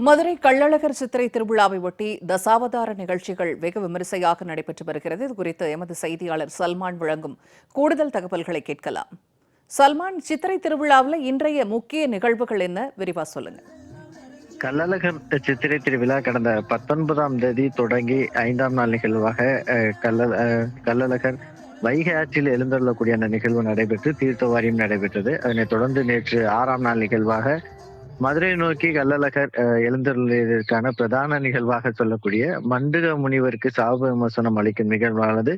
மதுரை கள்ளழகர் சித்திரை திருவிழாவை ஒட்டி தசாவதார நிகழ்ச்சிகள் வெகு விமரிசையாக நடைபெற்று வருகிறது. இது குறித்து எமது செய்தியாளர் சல்மான் வழங்கும் கூடுதல் தகவல்களை கேட்கலாம். சல்மான் சித்திரை திருவிழாவில் இன்றைய முக்கிய நிகழ்வுகள் என்ன? விரிவா சொல்லுங்க. கள்ளழகர் சித்திரை திருவிழா கடந்த பத்தொன்பதாம் தேதி தொடங்கி ஐந்தாம் நாள் நிகழ்வாக அஹ், கள்ள கள்ளழகர் வைகை ஆற்றில் எழுந்தருளக்கூடிய அந்த நிகழ்வு நடைபெற்று தீர்த்தவாரியம் நடைபெற்றது. அதனைத் தொடர்ந்து நேற்று ஆறாம் நாள் நிகழ்வாக மதுரை நோக்கி கள்ளழகர் அஹ், எழுந்தருளியதற்கான பிரதான நிகழ்வாக சொல்லக்கூடிய மண்டுக முனிவருக்கு சாப விமர்சனம் அளிக்கும் நிகழ்வானது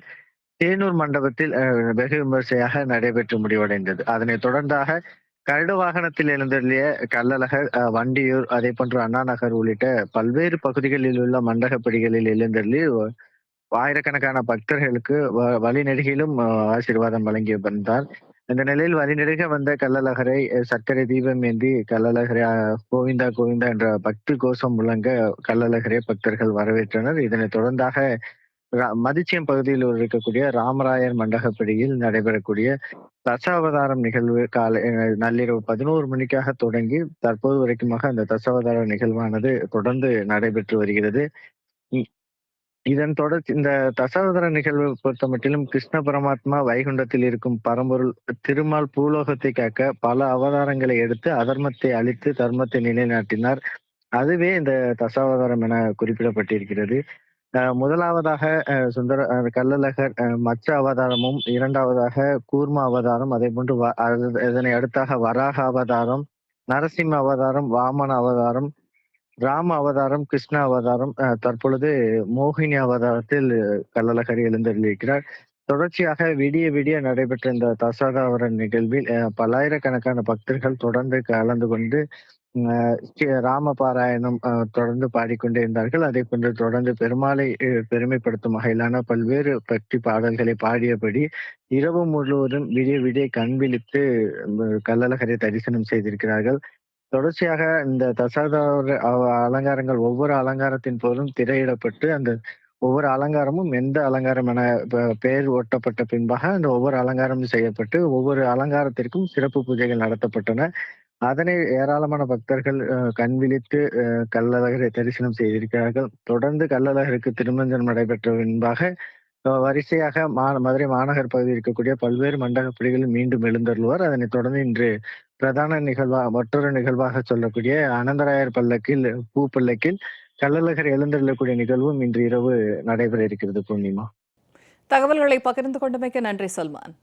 தேனூர் மண்டபத்தில் அஹ், வெகு விமர்சையாக நடைபெற்று முடிவடைந்தது. அதனைத் தொடர்ந்தாக கரடு வாகனத்தில் எழுந்தருளிய கள்ளழகர் அஹ், வண்டியூர் அதே போன்று அண்ணா நகர் உள்ளிட்ட பல்வேறு பகுதிகளில் உள்ள மண்டகப்படிகளில் எழுந்தருளி ஆயிரக்கணக்கான பக்தர்களுக்கு வ- வழிநெடுகிலும் ஆசீர்வாதம் வழங்கி வந்தார் இந்த நிலையில் வழிநெடுக வந்த கள்ளழகரை சர்க்கரை தீபம் ஏந்தி கள்ளழகரை கோவிந்தா கோவிந்தா என்ற பக்தி கோஷம் முழங்க கள்ளழகரை பக்தர்கள் வரவேற்றனர். இதனைத் தொடர்ந்தாக ரா- மதிச்சியம் பகுதியில் இருக்கக்கூடிய ராமராயர் மண்டகப்படியில் நடைபெறக்கூடிய தசாவதாரம் நிகழ்வு காலை அஹ், நள்ளிரவு பதினோரு மணிக்காக தொடங்கி தற்போது வரைக்குமாக அந்த தசாவதார நிகழ்வானது தொடர்ந்து நடைபெற்று வருகிறது. இதன் தொடர்ச்சி இந்த தசாவதார நிகழ்வை பொறுத்த மட்டிலும் கிருஷ்ண பரமாத்மா வைகுண்டத்தில் இருக்கும் பரம்பொருள் திருமால் பூலோகத்தை காக்க பல அவதாரங்களை எடுத்து அதர்மத்தை அழித்து தர்மத்தை நிலைநாட்டினார். அதுவே இந்த தசாவதாரம் என குறிப்பிடப்பட்டிருக்கிறது. அஹ் முதலாவதாக அஹ் சுந்தர கள்ளழகர் அஹ் மச்ச அவதாரமும் இரண்டாவதாக கூர்ம அவதாரம் அதே போன்று வ- இதனை அடுத்தாக வராக அவதாரம் நரசிம்ம அவதாரம் வாமன அவதாரம் ராம அவதாரம் கிருஷ்ண அவதாரம் தற்பொழுது மோகினி அவதாரத்தில் கள்ளழகரி எழுந்தருளியிருக்கிறார். தொடர்ச்சியாக விடிய விடிய நடைபெற்ற இந்த தசாதாவர நிகழ்வில் பல்லாயிரக்கணக்கான பக்தர்கள் தொடர்ந்து கலந்து கொண்டு ராம பாராயணம் அஹ், தொடர்ந்து பாடிக்கொண்டே இருந்தார்கள். அதே போன்று தொடர்ந்து பெருமாளை பெருமைப்படுத்தும் வகையிலான பல்வேறு பக்தி பாடல்களை பாடியபடி இரவு முழுவதும் விடிய விடிய கண் விழித்து கள்ளழகரை தரிசனம் செய்திருக்கிறார்கள். தொடர்ச்சியாக இந்த தசாதார அலங்காரங்கள் ஒவ்வொரு அலங்காரத்தின் போதும் திரையிடப்பட்டு அந்த ஒவ்வொரு அலங்காரமும் எந்த அலங்காரம் என பெயர் ஓட்டப்பட்ட பின்பாக அந்த ஒவ்வொரு அலங்காரமும் செய்யப்பட்டு ஒவ்வொரு அலங்காரத்திற்கும் சிறப்பு பூஜைகள் நடத்தப்பட்டன. அதனை ஏராளமான பக்தர்கள் அஹ், கண் விழித்து கள்ளழகரை தரிசனம் செய்திருக்கிறார்கள். தொடர்ந்து கள்ளழகருக்கு திருமஞ்சனம் நடைபெற்ற பின்பாக வரிசையாக மா மதுரை மாநகர் பகுதியில் இருக்கக்கூடிய பல்வேறு மண்டபப்படிகளில் மீண்டும் எழுந்தருள்வார். அதனைத் தொடர்ந்து இன்று பிரதான நிகழ்வா மற்றொரு நிகழ்வாக சொல்லக்கூடிய அனந்தராயர் பல்லக்கில் பூ பல்லக்கில் கள்ளழகர் எழுந்தருளக்கூடிய நிகழ்வும் இன்று இரவு நடைபெற இருக்கிறது பூர்ணிமா. தகவல்களை பகிர்ந்து கொண்டமைக்கு நன்றி சல்மான்.